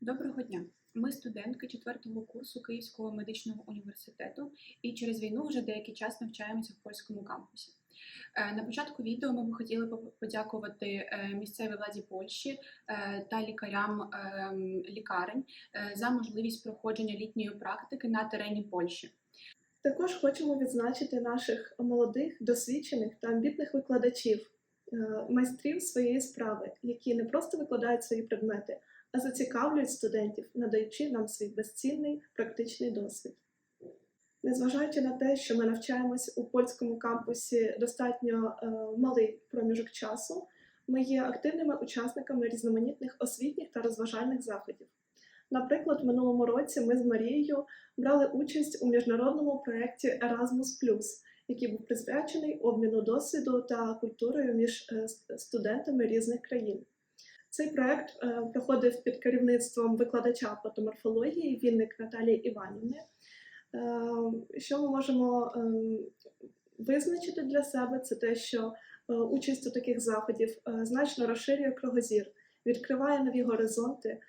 Доброго дня. Ми студентки четвертого курсу Київського медичного університету і через війну вже деякий час навчаємося в польському кампусі. Е, На початку відео ми б хотіли по- подякувати е, місцевій владі Польщі е, та лікарям ем, лікарень за можливість проходження літньої практики на терені Польщі. Також хочемо відзначити наших молодих, досвідчених та амбітних викладачів, майстрів своєї справи, які не просто викладають свої предмети, а зацікавлюють студентів, надаючи нам свій безцінний практичний досвід. Незважаючи на те, що ми навчаємось у польському кампусі достатньо е, малий проміжок часу, ми є активними учасниками різноманітних освітніх та розважальних заходів. Наприклад, в минулому році ми з Марією брали участь у міжнародному проєкті Erasmus+, який був присвячений обміну досвіду та культурою між е, студентами різних країн. Цей проєкт е, проходив під керівництвом викладача патоморфології Вінник Наталії Іванівни. Е, Що ми можемо ем, визначити для себе, це те, що е, участь у таких заходів е, значно розширює кругозір, відкриває нові горизонти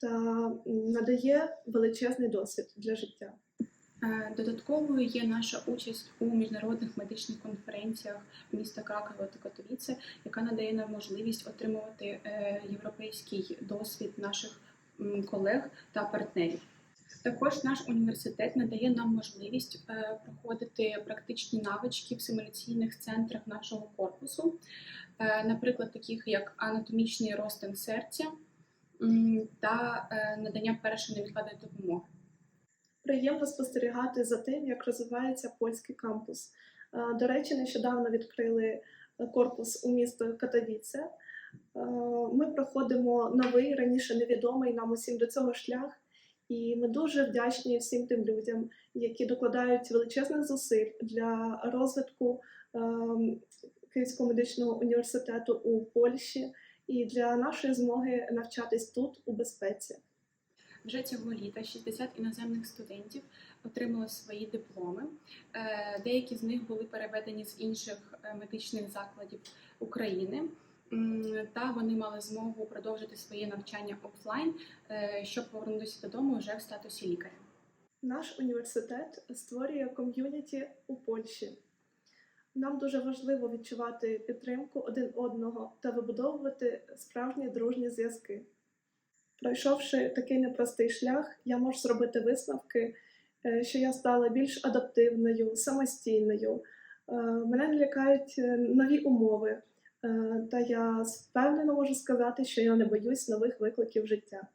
та надає величезний досвід для життя. Е, Додатковою є наша участь у міжнародних медичних конференціях міста Кракова та Котовіце, яка надає нам можливість отримувати е, європейський досвід наших колег та партнерів. Також наш університет надає нам можливість е, проходити практичні навички в симуляційних центрах нашого корпусу, наприклад, таких як анатомічний розтин серця та надання першої невідкладної допомоги. Приємно спостерігати за тим, як розвивається польський кампус. Е, До речі, нещодавно відкрили е, корпус у місто Катовіце. Е, Ми проходимо новий, раніше невідомий нам усім до цього шлях, і ми дуже вдячні всім тим людям, які докладають величезних зусиль для розвитку Київського медичного університету у Польщі і для нашої змоги навчатись тут у безпеці. Вже цього літа 60 іноземних студентів отримали свої дипломи. Е, Деякі з них були переведені з інших е, медичних закладів України. Та вони мали змогу продовжити своє навчання офлайн, е, щоб повернутися додому вже в статусі лікаря. Наш університет створює ком'юніті у Польщі. Нам дуже важливо відчувати підтримку один одного та вибудовувати справжні дружні зв'язки. Пройшовши такий непростий шлях, я можу зробити висновки, е, що я стала більш адаптивною, самостійною. Е, Мене не лякають е, нові умови, та я впевнено можу сказати, що я не боюсь нових викликів життя.